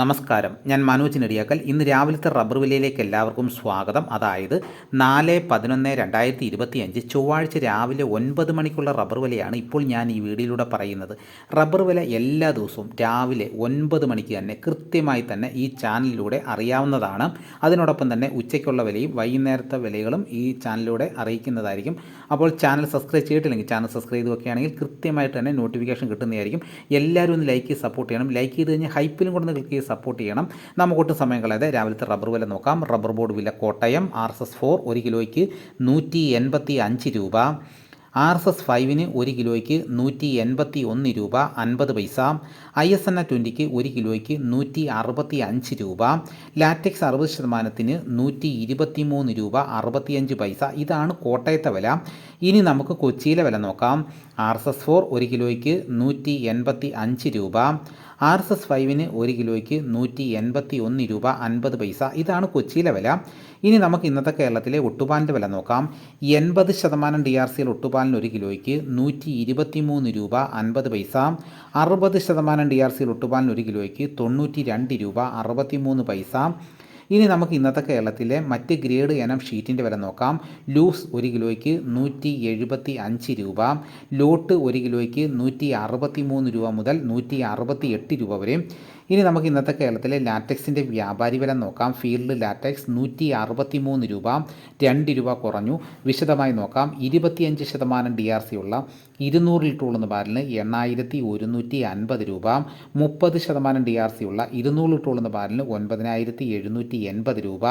നമസ്കാരം. ഞാൻ മനോജ് നെടിയാക്കൽ ഇന്ന് രാവിലത്തെ റബ്ബർ വിലയിലേക്ക് എല്ലാവർക്കും സ്വാഗതം. അതായത് നാല് പതിനൊന്ന് രണ്ടായിരത്തി ഇരുപത്തി അഞ്ച് ചൊവ്വാഴ്ച രാവിലെ ഒൻപത് മണിക്കുള്ള റബ്ബർ വിലയാണ് ഇപ്പോൾ ഞാൻ ഈ വീഡിയോയിലൂടെ പറയുന്നത്. റബ്ബർ വില എല്ലാ ദിവസവും രാവിലെ ഒൻപത് മണിക്ക് തന്നെ കൃത്യമായി തന്നെ ഈ ചാനലിലൂടെ അറിയാവുന്നതാണ്. അതിനോടൊപ്പം തന്നെ ഉച്ചയ്ക്കുള്ള വിലയും വൈകുന്നേരത്തെ വിലകളും ഈ ചാനലിലൂടെ അറിയിക്കുന്നതായിരിക്കും. അപ്പോൾ ചാനൽ സബ്സ്ക്രൈബ് ചെയ്തിട്ടില്ലെങ്കിൽ ചാനൽ സബ്സ്ക്രൈബ് ചെയ്ത് വെക്കുകയാണെങ്കിൽ കൃത്യമായിട്ട് തന്നെ നോട്ടിഫിക്കേഷൻ കിട്ടുന്നതായിരിക്കും. എല്ലാവരും ഒന്ന് ലൈക്ക് സപ്പോർട്ട് ചെയ്യണം. ലൈക്ക് ചെയ്ത് കഴിഞ്ഞാൽ ഹൈപ്പിലും കൊണ്ട് ക്ലിക്ക് ചെയ്ത് സപ്പോർട്ട് ചെയ്യണം. നമുക്കൊട്ടും സമയം കളയാതെ രാവിലത്തെ റബ്ബർ വില നോക്കാം. റബ്ബർ ബോർഡ് വില Kottayam R S S four ഒരു കിലോയ്ക്ക് നൂറ്റി എൺപത്തി അഞ്ച് രൂപ. ആർ എസ് എസ് ഫൈവിന് ഒരു കിലോയ്ക്ക് നൂറ്റി എൺപത്തി ഒന്ന് രൂപ അൻപത് പൈസ ഐ എസ് എൻ എ ട്വന്റിക്ക് ഒരു കിലോയ്ക്ക് നൂറ്റി അറുപത്തി അഞ്ച് രൂപ ലാറ്റക്സ് അറുപത് ശതമാനത്തിന് നൂറ്റി ഇരുപത്തി മൂന്ന് രൂപ അറുപത്തിയഞ്ച് പൈസ. ഇതാണ് കോട്ടയത്തെ വില. ഇനി നമുക്ക് കൊച്ചിയിലെ വില നോക്കാം. ആർ എസ് എസ് ഫോർ ഒരു കിലോയ്ക്ക് നൂറ്റി എൺപത്തി അഞ്ച് രൂപ ആർ എസ് എസ് ഫൈവിന് ഒരു കിലോയ്ക്ക് നൂറ്റി എൺപത്തി ഒന്ന് രൂപ അൻപത് പൈസ. ഇതാണ് കൊച്ചിയിലെ വില. ഇനി നമുക്ക് ഇന്നത്തെ കേരളത്തിലെ ഒട്ടുപാലിന്റെ വില നോക്കാം. എൺപത് ശതമാനം ഡി ആർ സിയിൽ ഒരു കിലോയ്ക്ക് നൂറ്റി ഇരുപത്തി മൂന്ന് രൂപ അൻപത് പൈസ. അറുപത് ശതമാനം ഡി ആർ സിയിൽ ഒട്ടുപാലിന് ഒരു കിലോയ്ക്ക് തൊണ്ണൂറ്റി രണ്ട് രൂപ അറുപത്തി മൂന്ന് പൈസ. ഇനി നമുക്ക് ഇന്നത്തെ കേരളത്തിലെ മറ്റ് ഗ്രേഡ് ഇനം ഷീറ്റിന്റെ വില നോക്കാം. ലൂസ് ഒരു കിലോയ്ക്ക് നൂറ്റി എഴുപത്തി അഞ്ച് രൂപ. ലോട്ട് ഒരു കിലോയ്ക്ക് നൂറ്റി അറുപത്തി മൂന്ന് രൂപ മുതൽ നൂറ്റി അറുപത്തി എട്ട് രൂപ വരെ. ഇനി നമുക്ക് ഇന്നത്തെ കേരളത്തിലെ ലാറ്റക്സിന്റെ വ്യാപാരി വില നോക്കാം. ഫീൽഡ് ലാറ്റക്സ് നൂറ്റി അറുപത്തി മൂന്ന് രൂപ രണ്ട് രൂപ കുറഞ്ഞു. വിശദമായി നോക്കാം. ഇരുപത്തിയഞ്ച് ശതമാനം ഡി ആർ സി ഉള്ള ഇരുന്നൂറ് ലിറ്റർ ഉള്ളുന്ന ബാരലിന് എണ്ണായിരത്തി ഒരുന്നൂറ്റി അൻപത് രൂപ മുപ്പത് ശതമാനം ഡി ആർ സി ഉള്ള ഇരുന്നൂറ് ലിറ്റർ ഉള്ളുന്ന ബാരലിന് ഒൻപതിനായിരത്തി എഴുന്നൂറ്റി എൺപത് രൂപ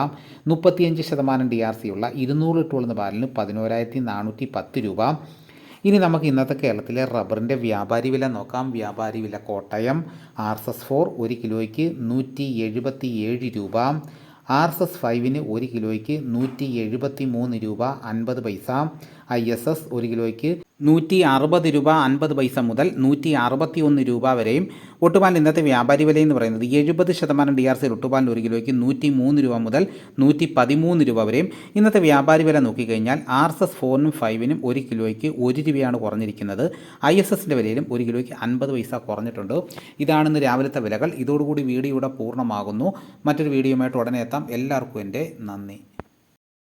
മുപ്പത്തിയഞ്ച് ശതമാനം ഡി ആർ സി ഉള്ള ഇരുന്നൂറ് ലിറ്റർ ഉള്ളുന്ന ബാരലിന് പതിനോരായിരത്തി നാനൂറ്റി പത്ത് രൂപ ഇനി നമുക്ക് ഇന്നത്തെ കേരളത്തിലെ റബ്ബറിന്റെ വ്യാപാരി വില നോക്കാം. വ്യാപാരി വില Kottayam R S S four ഒരു കിലോയ്ക്ക് നൂറ്റി എഴുപത്തി ഏഴ് രൂപ. ആർ എസ് എസ് ഫൈവിന് ഒരു കിലോയ്ക്ക് നൂറ്റി എഴുപത്തി മൂന്ന് രൂപ അൻപത് പൈസ. ഐ എസ് എസ് ഒരു കിലോയ്ക്ക് നൂറ്റി അറുപത് രൂപ അൻപത് പൈസ മുതൽ നൂറ്റി അറുപത്തി ഒന്ന് രൂപ വരെയും ഒട്ടുപാലിന് ഇന്നത്തെ വ്യാപാരി വില എന്ന് പറയുന്നത് എഴുപത് ശതമാനം ഡി ആർ സിയിൽ ഒട്ടുപാലിന് ഒരു കിലോയ്ക്ക് നൂറ്റി മൂന്ന് രൂപ മുതൽ നൂറ്റി പതിമൂന്ന് രൂപ വരെയും ഇന്നത്തെ വ്യാപാരി വില നോക്കിക്കഴിഞ്ഞാൽ ആർ എസ് എസ് ഫോറിനും ഫൈവിനും ഒരു കിലോയ്ക്ക് ഒരു രൂപയാണ് കുറഞ്ഞിരിക്കുന്നത്. ഐ എസ് എസിന്റെ വിലയിലും ഒരു കിലോയ്ക്ക് അൻപത് പൈസ കുറഞ്ഞിട്ടുണ്ട്. ഇതാണിന്ന് രാവിലത്തെ വിലകൾ. ഇതോടുകൂടി വീഡിയോ ഇവിടെ പൂർണമാകുന്നു. മറ്റൊരു വീഡിയോയുമായിട്ട് ഉടനെ എത്താം. എല്ലാവർക്കും എന്റെ നന്ദി.